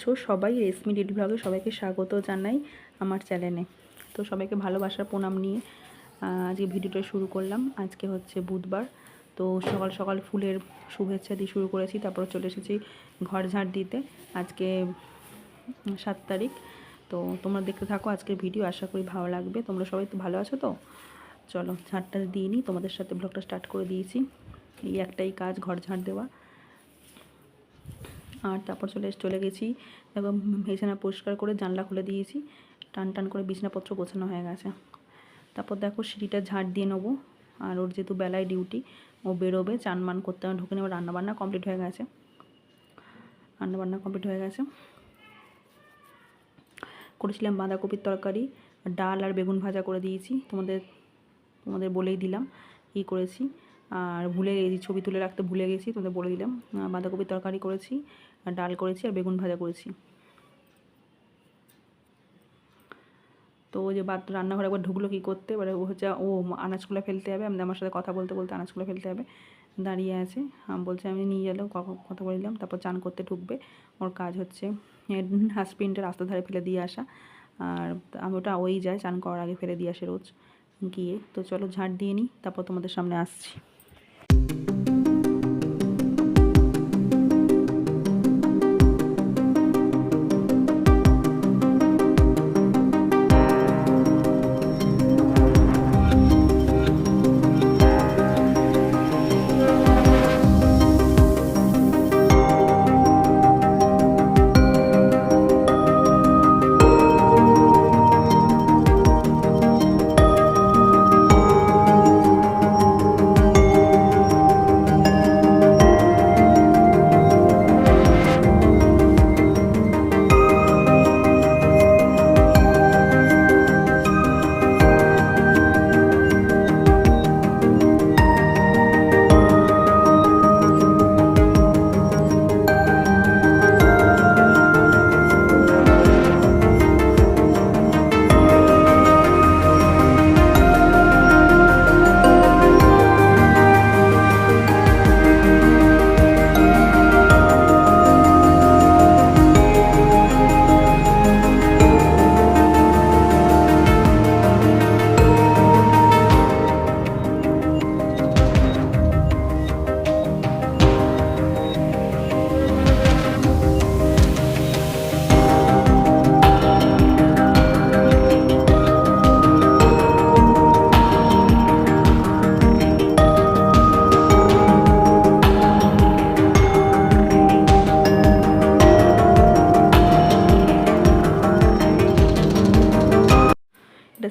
আছো সবাই, রেশমি ডিডি ব্লগে সবাইকে স্বাগত জানাই আমার চ্যানেলে। তো সবাইকে ভালোবাসার প্রণাম নিয়ে আজকে ভিডিওটা শুরু করলাম। আজকে হচ্ছে বুধবার। তো সকাল সকাল ফুলের শুভেচ্ছা দিয়ে শুরু করেছি, তারপর চলে এসেছি ঘর ঝাড় দিতে। আজকে সাত তারিখ। তো তোমরা দেখতে থাকো আজকের ভিডিও, আশা করি ভালো লাগবে। তোমরা সবাই তো ভালো আছো তো? চলো ঝাড়টা দিয়ে নিই। তোমাদের সাথে ব্লগটা স্টার্ট করে দিয়েছি। এই একটাই কাজ, ঘর ঝাড় দেওয়া। আর তারপর চলে চলে গেছি। এবং বিছানা পরিষ্কার করে জানলা খুলে দিয়েছি। টান টান করে বিছানাপত্র গোছানো হয়ে গেছে। তারপর দেখো, সিঁড়িটা ঝাড় দিয়ে নেব। আর ওর যেহেতু বেলায় ডিউটি, ও বেরোবে চান মান করতে হবে ঢুকে নেব। রান্নাবান্না কমপ্লিট হয়ে গেছে। রান্নাবান্না কমপ্লিট হয়ে গেছে। করেছিলাম বাঁধাকপির তরকারি, ডাল আর বেগুন ভাজা করে দিয়েছি। তোমাদের তোমাদের বলেই দিলাম কী করেছি। আর ভুলে গেছি, ছবি তুলে রাখতে ভুলে গেছি, তোমাদের বলে দিলাম। বাঁধাকপির তরকারি করেছি। ডাল করেছি আর বেগুন ভাজা করেছি। তো ওই যে বাদ রান্নাঘরে একবার ঢুকলো কী করতে? এবারে ও হচ্ছে, ও আনাজগুলো ফেলতে হবে। আমি আমার সাথে কথা বলতে বলতে আনাজগুলো ফেলতে হবে। দাঁড়িয়ে আছে। আম বলছে, আমি নিয়ে গেলেও কথা বলে দিলাম তারপর চান করতে ঢুকবে। ওর কাজ হচ্ছে হাসপিনটা রাস্তার ধারে ফেলে দিয়ে আসা। আর আমি ওটা ওই যায়, চান করার আগে ফেলে দিয়ে আসে রোজ গিয়ে। তো চলো ঝাড় দিয়ে নিই। তারপর তোমাদের সামনে আসছি।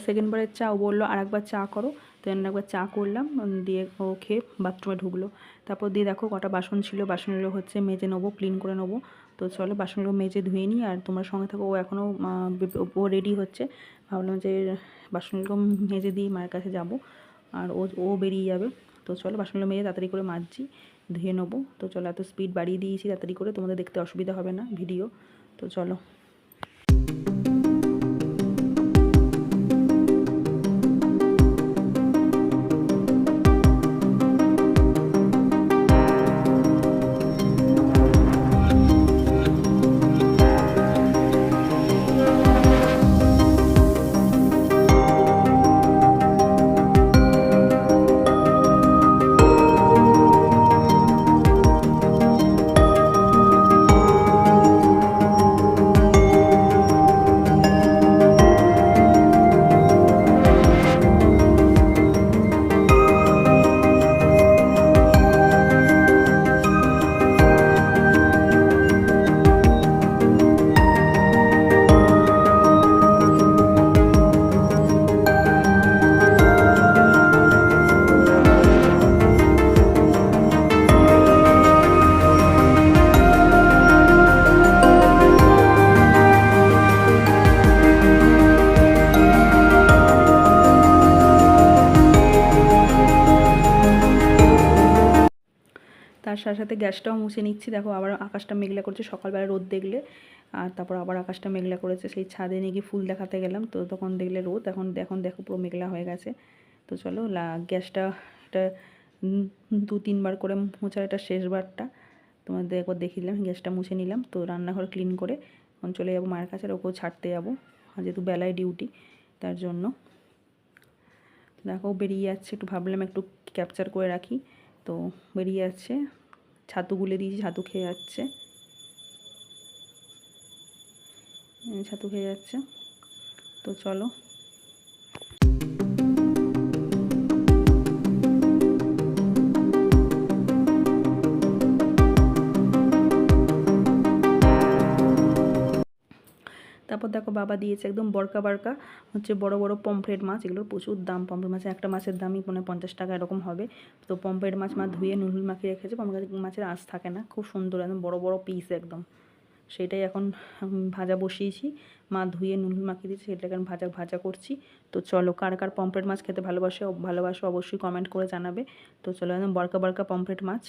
সেকেন্ডবারের চা ও বলল আর একবার চা করো। তো একবার চা করলাম দিয়ে ও খেয়ে বাথরুমে ঢুকলো। তারপর দিয়ে দেখো কটা বাসন ছিল, বাসনগুলো হচ্ছে মেজে নেব ক্লিন করে নেব। তো চলো বাসনগুলো মেজে ধুয়ে নিই, আর তোমরা সঙ্গে থাকো, ও এখনও ও রেডি হচ্ছে। ভাবলাম যে বাসনগুলো মেজে দিয়ে মায়ের কাছে যাব, আর ও ও বেরিয়ে যাবে। তো চলো বাসনগুলো মেজে তাড়াতাড়ি করে মাজছি, ধুয়ে নেব। তো চলো এত স্পিড বাড়িয়ে দিয়েছি তাড়াতাড়ি করে, তোমাদের দেখতে অসুবিধা হবে না ভিডিও তো চলো। সাথে সাথে গ্যাসটাও মুছে নিচ্ছি। দেখো আবার আকাশটা মেঘলা করছে, সকালবেলা রোদ দেখলে। আর তারপর আবার আকাশটা মেঘলা করেছে, সেই ছাদে নিয়ে গিয়ে ফুল দেখাতে গেলাম। তো তখন দেখলে রোদ, এখন এখন দেখো পুরো মেঘলা হয়ে গেছে। তো চলো গ্যাসটা এটা দু, তিনবার করে মোছার এটা শেষবারটা। তোমাদের একবার দেখিলাম, গ্যাসটা মুছে নিলাম। তো রান্নাঘর ক্লিন করে এখন চলে যাব মায়ের কাছে, আর ওকেও ছাড়তে যাব। যেহেতু বেলায় ডিউটি, তার জন্য। দেখো বেরিয়ে যাচ্ছে, একটু ভাবলাম একটু ক্যাপচার করে রাখি। তো বেরিয়ে যাচ্ছে। ছাতু গুলে দিয়েছি ছাতু খেয়ে যাচ্ছে। ছাতু খেয়ে যাচ্ছে। তো চলো। তারপর দেখো বাবা দিয়েছে একদম বড়কা বড়কা হচ্ছে বড় বড় পমফ্রেট মাছ এগুলোর প্রচুর দাম, পমফ্রেট মাছের একটা মাছের দামই মানে পঞ্চাশ টাকা এরকম হবে। তো পমফ্রেট মাছ মা ধুয়ে নুনুল মাখিয়ে রেখেছে, পমফ্রেট মাছের আঁশ থাকে না, খুব সুন্দর, একদম বড় বড় পিস একদম। সেটাই এখন ভাজা বসিয়েছি, মা ধুয়ে নুনুল মাখিয়ে দিয়েছে, সেটাকে এখন ভাজা ভাজা করছি। তো চলো কার কার পমফ্রেট মাছ খেতে ভালোবাসে, ভালোবাসো অবশ্যই কমেন্ট করে জানাবে। তো চলো একদম বড়কা বড়কা পমফ্রেট মাছ।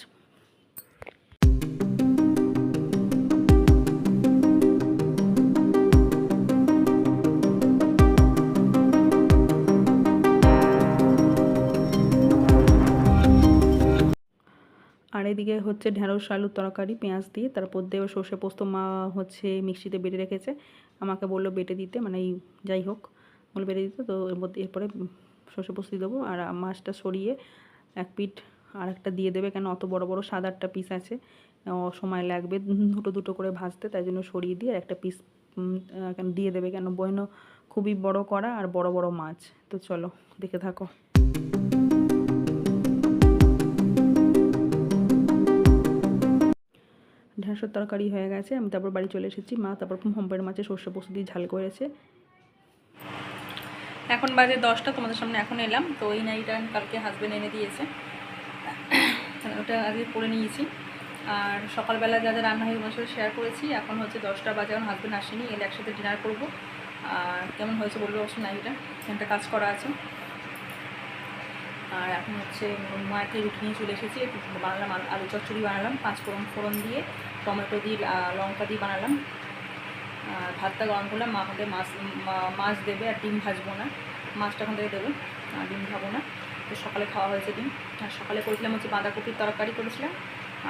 আর এদিকে হচ্ছে ঢেঁড়স আলুর তরকারি, পেঁয়াজ দিয়ে তারপর দেবে সর্ষে পোস্ত মা হচ্ছে মিক্সিতে বেটে রেখেছে। আমাকে বলল বেটে দিতে মানে এই যাই হোক বলে বেটে দিতে, তো এর মধ্যে এরপরে সর্ষে পোস্ত দিয়ে দেবো। আর মাছটা সরিয়ে এক পিঠ আর একটা দিয়ে দেবে, কেন অত বড় বড় সাত আটটা পিস আছে। সময় লাগবে দুটো দুটো করে ভাজতে, তাই জন্য সরিয়ে দিয়ে একটা পিস কেন দিয়ে দেবে, কেন বইন খুবই বড় করা আর বড় বড় মাছ। তো চলো, দেখে থাকো। ঢ্যাঁড়সের তরকারি হয়ে গেছে, আমি তারপর বাড়ি চলে এসেছি। মা তারপর হোমপের মাছে সর্ষে পোস্ত দিয়ে ঝাল করেছে। এখন বাজে দশটা, তোমাদের সামনে এখন এলাম। তো এই নাইটা কালকে হাজব্যান্ড এনে দিয়েছে। ওটা আগে পরে নিয়েছি। আর সকালবেলা যা যা রান্না হয়ে তোমার সাথে শেয়ার করেছি। এখন হচ্ছে দশটা বাজে, এখন হাজব্যান্ড আসেনি, এলে একসাথে ডিনার করব। আর কেমন হয়েছে বলব অবশ্য নাইটা এখানটা কাজ করা আছে। আর এখন হচ্ছে মাকে রুটি নিয়ে চলে এসেছি, বানালাম আলু- চচ্চড়ি বানালাম, পাঁচ ফোড়ন ফোড়ন দিয়ে, টমেটো দিয়ে লঙ্কা দিয়ে বানালাম। আর ভাতটা গরম করলাম, মা আমাদের মাছ মাছ দেবে আর ডিম ভাজবো না, মাছটা ওখান থেকে দেবে, আর ডিম খাব না। তো সকালে খাওয়া হয়েছে ডিম। আর সকালে করেছিলাম হচ্ছে বাঁধাকপির তরকারি করেছিলাম,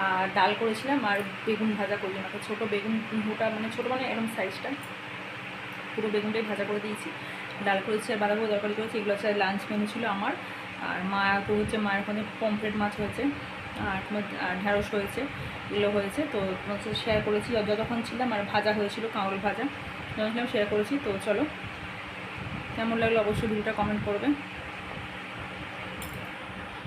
আর ডাল করেছিলাম, আর বেগুন ভাজা করলাম। একটা ছোটো বেগুন ওটা মানে ছোটো মানে এরকম সাইজটা পুরো বেগুনটাই ভাজা করে দিয়েছি। ডাল করেছি আর বাঁধাকপি তরকারি করেছি, এগুলো হচ্ছে লাঞ্চ মেনু ছিল আমার। আর মা তো হচ্ছে মায়ের ওখানে পমফ্রেট মাছ হয়েছে, আর ঢ্যাঁড়স হয়েছে, এগুলো হয়েছে, তো তোমার সাথে শেয়ার করেছি। যতক্ষণ ছিলাম, আর ভাজা হয়েছিল কাঁকড় ভাজা যখন শেয়ার করেছি, তো চলো। কেমন লাগল অবশ্যই ভিডিওটা কমেন্ট করবে।